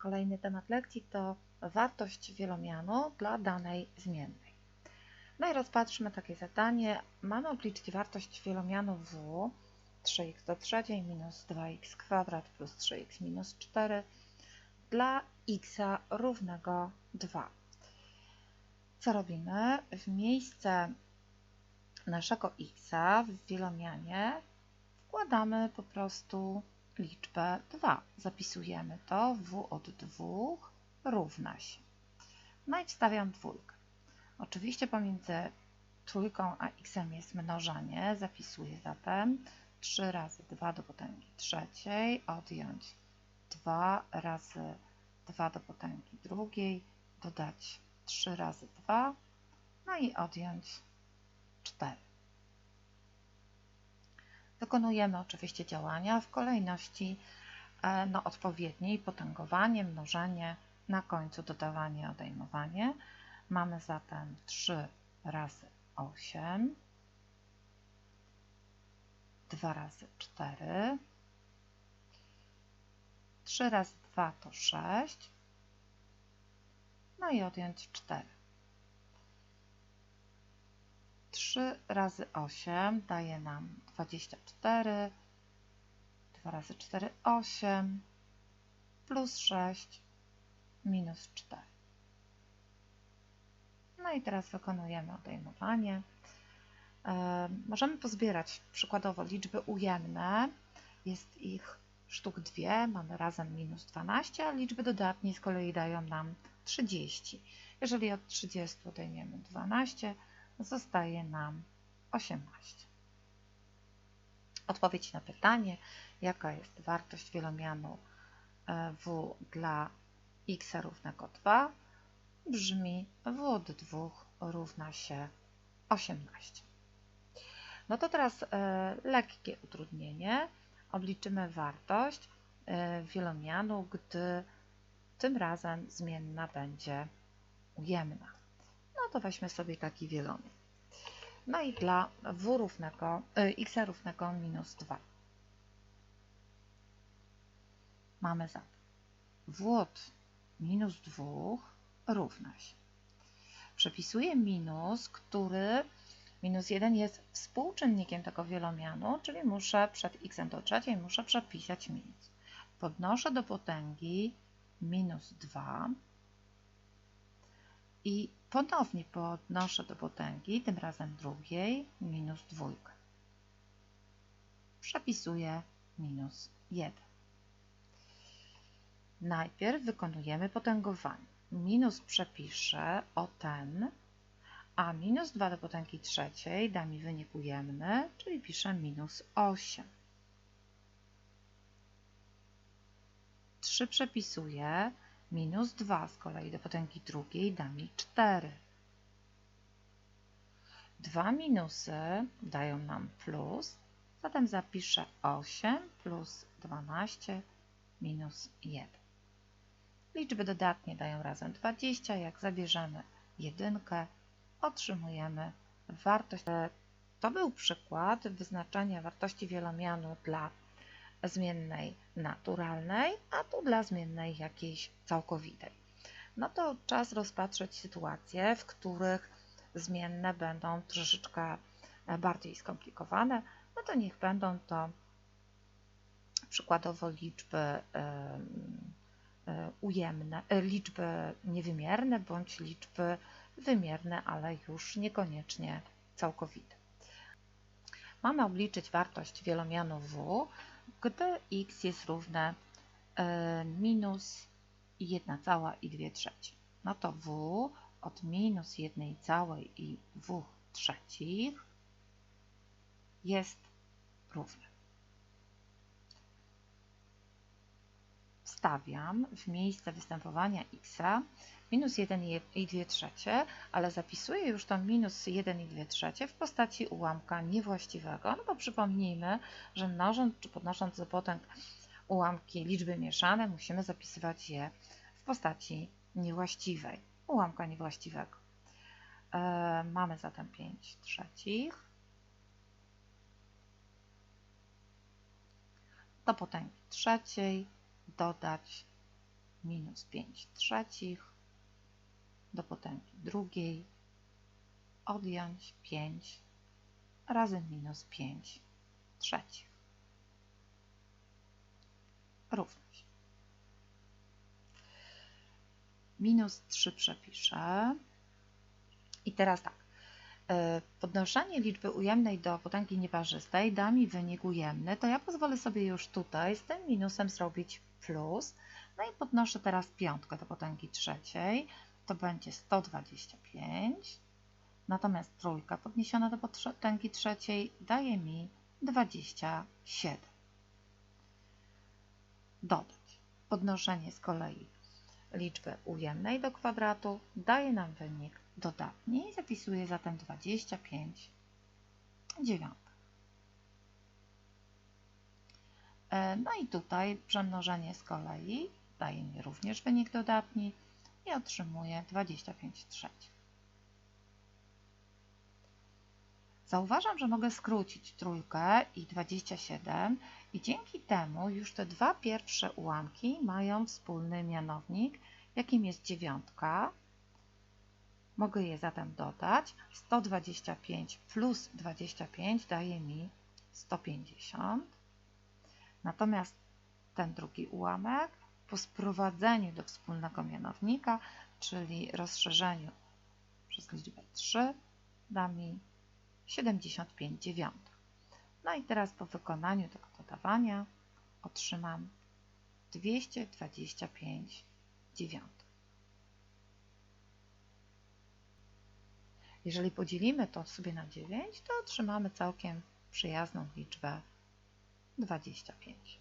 Kolejny temat lekcji to wartość wielomianu dla danej zmiennej. No i rozpatrzmy takie zadanie. Mamy obliczyć wartość wielomianu w 3x do trzeciej minus 2x kwadrat plus 3x minus 4 dla x równego 2. Co robimy? W miejsce naszego x w wielomianie wkładamy po prostu liczbę 2. Zapisujemy to w od 2 równa się. No i wstawiam dwójkę. Oczywiście pomiędzy trójką a x jest mnożenie. Zapisuję zatem 3 razy 2 do potęgi trzeciej, odjąć 2 razy 2 do potęgi drugiej, dodać 3 razy 2, no i odjąć 4. Wykonujemy oczywiście działania w kolejności e, no, odpowiedniej, potęgowanie, mnożenie, na końcu dodawanie, odejmowanie. Mamy zatem 3 razy 8, 2 razy 4, 3 razy 2 to 6, no i odjąć 4. 3 razy 8 daje nam 24, 2 razy 4 8, plus 6, minus 4. No i teraz wykonujemy odejmowanie. E, możemy pozbierać przykładowo liczby ujemne. Jest ich sztuk 2, mamy razem minus 12, a liczby dodatnie z kolei dają nam 30. Jeżeli od 30 odejmiemy 12, zostaje nam 18. Odpowiedź na pytanie, jaka jest wartość wielomianu e, w dla x równego 2, brzmi w od 2 równa się 18. No to teraz e, lekkie utrudnienie. Obliczymy wartość e, wielomianu, gdy tym razem zmienna będzie ujemna. To weźmy sobie taki wielomian. No i dla w równego, y, x równego minus 2. Mamy zatem w od minus 2 równa się. Przepisuję minus, który minus 1 jest współczynnikiem tego wielomianu, czyli muszę przed x do trzeciej muszę przepisać minus. Podnoszę do potęgi minus 2 i ponownie podnoszę do potęgi, tym razem drugiej, minus dwójkę. Przepisuję minus 1. Najpierw wykonujemy potęgowanie. Minus przepiszę o ten, a minus 2 do potęgi trzeciej da mi wynik ujemny, czyli piszę minus 8. 3 przepisuję, minus 2 z kolei do potęgi drugiej da mi 4. Dwa minusy dają nam plus, zatem zapiszę 8 plus 12 minus 1. Liczby dodatnie dają razem 20. Jak zabierzemy jedynkę, otrzymujemy wartość. To był przykład wyznaczania wartości wielomianu dla zmiennej naturalnej, a tu dla zmiennej jakiejś całkowitej. No to czas rozpatrzeć sytuacje, w których zmienne będą troszeczkę bardziej skomplikowane. No to niech będą to przykładowo liczby ujemne, e, liczby niewymierne bądź liczby wymierne, ale już niekoniecznie całkowite. Mamy obliczyć wartość wielomianu w, gdy x jest równe e, minus 1 cała i 2 trzecie. No to w od minus 1 całej i 2 trzecich jest równe. Wstawiam w miejsce występowania x minus 1 i 2 trzecie, ale zapisuję już to minus 1 i 2 trzecie w postaci ułamka niewłaściwego, no bo przypomnijmy, że mnożąc czy podnosząc do potęg ułamki liczby mieszane, musimy zapisywać je w postaci niewłaściwej, ułamka niewłaściwego. E, mamy zatem 5 trzecich. Do potęgi trzeciej dodać minus 5 trzecich do potęgi drugiej odjąć 5 razy minus 5 trzecich równość. Minus 3 przepiszę. I teraz tak. E, podnoszenie liczby ujemnej do potęgi nieparzystej da mi wynik ujemny, to ja pozwolę sobie już tutaj z tym minusem zrobić plus. No i podnoszę teraz piątkę do potęgi trzeciej. To będzie 125. Natomiast trójka podniesiona do potęgi trzeciej daje mi 27. Dodać. Podnoszenie z kolei liczby ujemnej do kwadratu daje nam wynik dodatni zapisuję zatem 25 dziewiątek. E, no i tutaj przemnożenie z kolei daje mi również wynik dodatni i otrzymuję 25 trzecich. Zauważam, że mogę skrócić trójkę i 27 i dzięki temu już te dwa pierwsze ułamki mają wspólny mianownik, jakim jest dziewiątka. Mogę je zatem dodać. 125 plus 25 daje mi 150. Natomiast ten drugi ułamek po sprowadzeniu do wspólnego mianownika, czyli rozszerzeniu przez liczbę 3, da mi 75 dziewiątek. No i teraz po wykonaniu tego dodawania otrzymam 225 dziewiątek. Jeżeli podzielimy to sobie na 9, to otrzymamy całkiem przyjazną liczbę 25.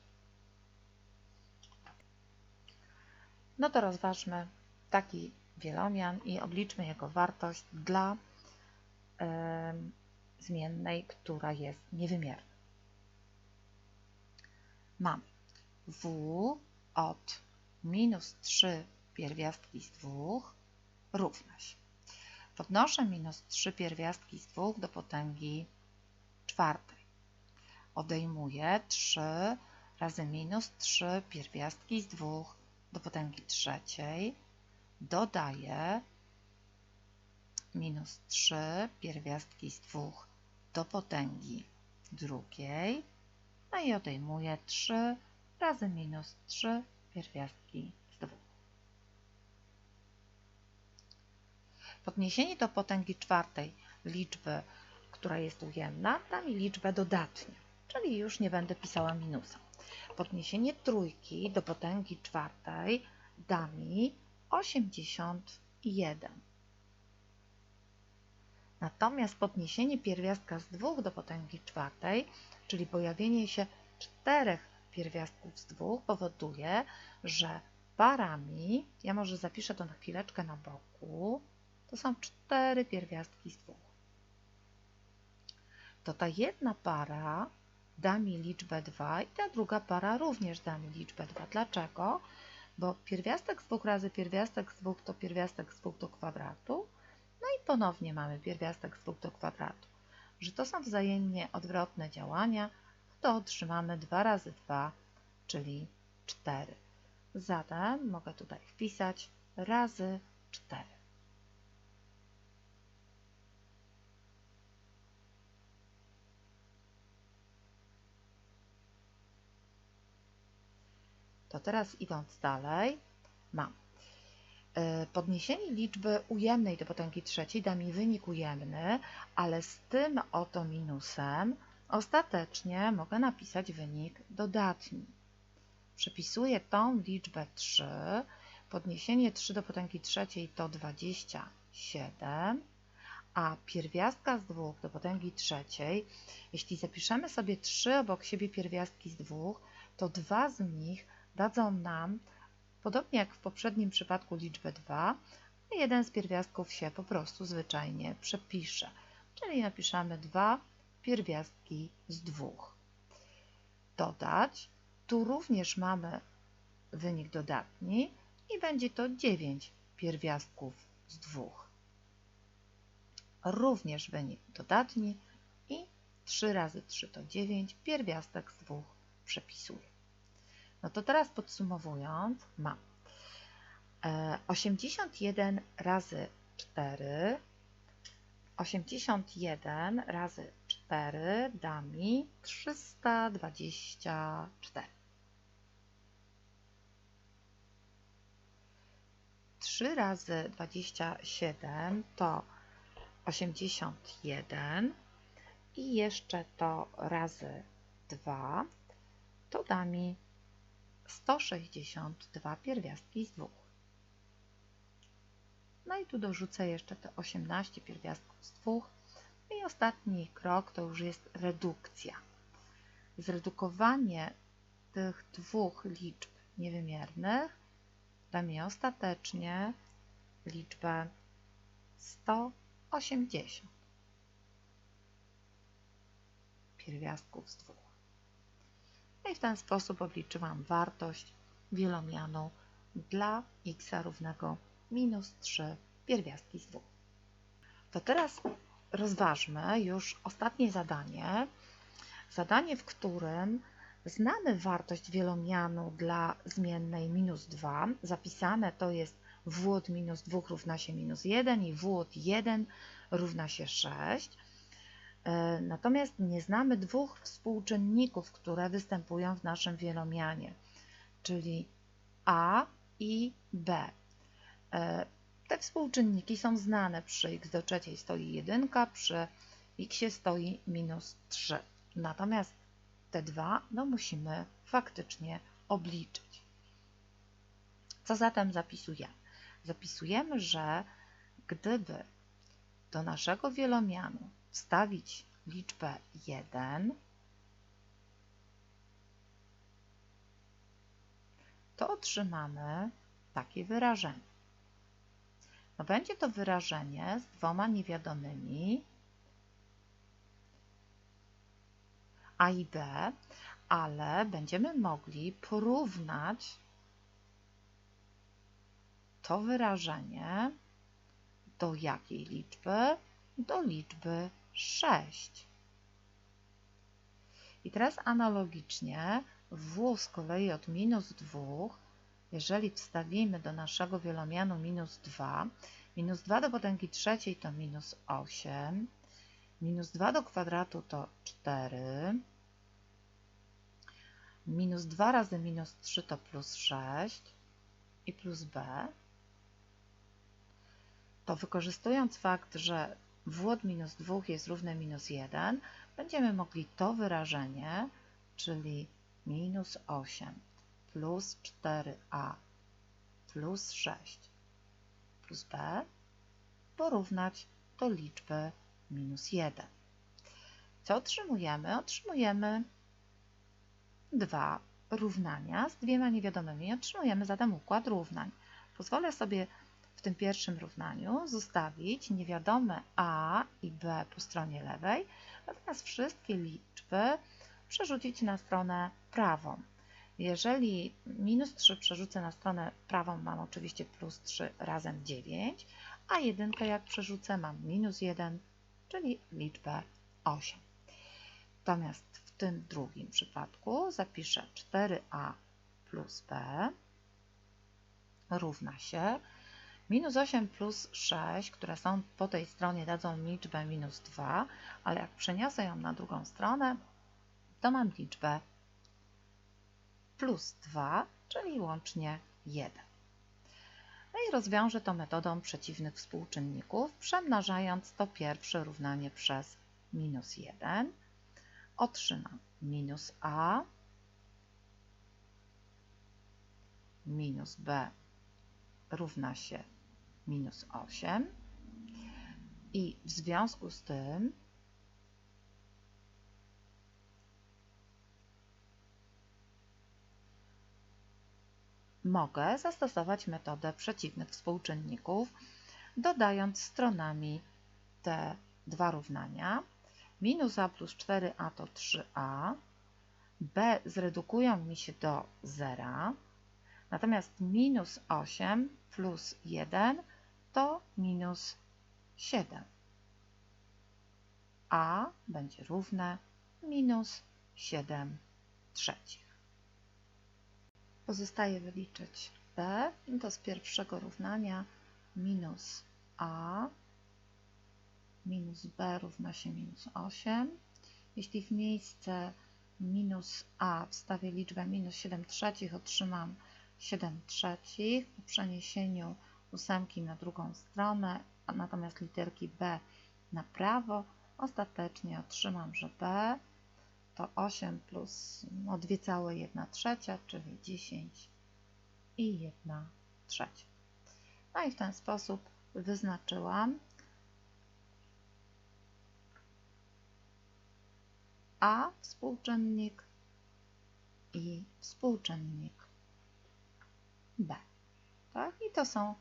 No to rozważmy taki wielomian i obliczmy jego wartość dla zmiennej, która jest niewymierna. Mam w od minus 3 pierwiastki z 2 równa się. Podnoszę minus 3 pierwiastki z 2 do potęgi czwartej. Odejmuję 3 razy minus 3 pierwiastki z 2 do potęgi trzeciej. Dodaję minus 3 pierwiastki z 2 do potęgi drugiej. No i odejmuję 3 razy minus 3 pierwiastki z 2. Podniesienie do potęgi czwartej liczby, która jest ujemna, da mi liczbę dodatnią, czyli już nie będę pisała minusa. Podniesienie trójki do potęgi czwartej da mi 81. Natomiast podniesienie pierwiastka z 2 do potęgi czwartej, czyli pojawienie się czterech pierwiastków z 2 powoduje, że parami, ja może zapiszę to na chwileczkę na boku, to są cztery pierwiastki z 2. To ta jedna para da mi liczbę 2 i ta druga para również da mi liczbę 2. Dlaczego? Bo pierwiastek z 2 razy pierwiastek z 2 to pierwiastek z 2 do kwadratu, no i ponownie mamy pierwiastek z 2 do kwadratu. Że to są wzajemnie odwrotne działania, to otrzymamy 2 razy 2, czyli 4. Zatem mogę tutaj wpisać razy 4. To teraz idąc dalej, mam E, podniesienie liczby ujemnej do potęgi trzeciej da mi wynik ujemny, ale z tym oto minusem ostatecznie mogę napisać wynik dodatni. Przepisuję tą liczbę 3. Podniesienie 3 do potęgi trzeciej to 27, a pierwiastka z 2 do potęgi trzeciej, jeśli zapiszemy sobie 3 obok siebie pierwiastki z 2, to dwa z nich dadzą nam Podobnie jak w poprzednim przypadku liczbę 2, jeden z pierwiastków się po prostu zwyczajnie przepisze. Czyli napiszemy 2 pierwiastki z 2. Dodać. Tu również mamy wynik dodatni i będzie to 9 pierwiastków z 2. Również wynik dodatni i 3 razy 3 to 9, pierwiastek z 2 przepisuję. No to teraz podsumowując, mam E, 81 razy 4 81 razy 4 da mi 324. 3 razy 27 to 81 i jeszcze to razy 2 to da mi 162 pierwiastki z dwóch. No i tu dorzucę jeszcze te 18 pierwiastków z dwóch. I ostatni krok to już jest redukcja. Zredukowanie tych dwóch liczb niewymiernych da mi ostatecznie liczbę 180 pierwiastków z dwóch. No i w ten sposób obliczyłam wartość wielomianu dla x równego minus 3 pierwiastki z 2. To teraz rozważmy już ostatnie zadanie. Zadanie, w którym znamy wartość wielomianu dla zmiennej minus 2. Zapisane to jest w od minus 2 równa się minus 1 i w od 1 równa się 6. E, natomiast nie znamy dwóch współczynników, które występują w naszym wielomianie, czyli a i b. E, te współczynniki są znane. Przy x do trzeciej stoi 1, przy x stoi minus 3. Natomiast te dwa no musimy faktycznie obliczyć. Co zatem zapisujemy? Zapisujemy, że gdyby do naszego wielomianu wstawić liczbę 1, to otrzymamy takie wyrażenie. No będzie to wyrażenie z dwoma niewiadomymi a i b, ale będziemy mogli porównać to wyrażenie do jakiej liczby? Do liczby 6. I teraz analogicznie w z kolei od minus 2 jeżeli wstawimy do naszego wielomianu minus 2, minus 2 do potęgi trzeciej to minus 8, minus 2 do kwadratu to 4, minus 2 razy minus 3 to plus 6 i plus b, to wykorzystując fakt, że w od minus 2 jest równe minus 1, będziemy mogli to wyrażenie, czyli minus 8 plus 4a plus 6 plus b porównać do liczby minus 1. Co otrzymujemy? Otrzymujemy dwa równania z dwiema niewiadomymi. Otrzymujemy zatem układ równań. Pozwolę sobie w tym pierwszym równaniu zostawić niewiadome a i b po stronie lewej, natomiast wszystkie liczby przerzucić na stronę prawą. Jeżeli minus 3 przerzucę na stronę prawą, mam oczywiście plus 3 razem 9, a jedynkę jak przerzucę, mam minus 1, czyli liczbę 8. Natomiast w tym drugim przypadku zapiszę 4a plus b równa się minus 8 plus 6, które są po tej stronie dadzą liczbę minus 2, ale jak przeniosę ją na drugą stronę, to mam liczbę plus 2, czyli łącznie 1. No i rozwiążę to metodą przeciwnych współczynników, przemnażając to pierwsze równanie przez minus 1. Otrzymam minus a minus b równa się minus 8 i w związku z tym mogę zastosować metodę przeciwnych współczynników, dodając stronami te dwa równania. Minus a plus 4a to 3a, b zredukują mi się do zera, natomiast minus 8 plus 1 to minus 7. a będzie równe minus 7 trzecich. Pozostaje wyliczyć b, to z pierwszego równania minus a minus b równa się minus 8. Jeśli w miejsce minus a wstawię liczbę minus 7 trzecich, otrzymam 7 trzecich. Po przeniesieniu ósemki na drugą stronę, a natomiast literki b na prawo, ostatecznie otrzymam, że b to 8 plus no, 2 całe 1 trzecia, czyli 10 i 1 trzecia. No i w ten sposób wyznaczyłam A współczynnik i współczynnik B. Tak? I to są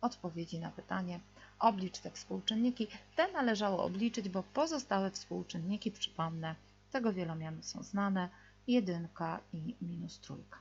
odpowiedzi na pytanie oblicz te współczynniki. Te należało obliczyć, bo pozostałe współczynniki, przypomnę, tego wielomianu są znane, jedynka i minus trójka.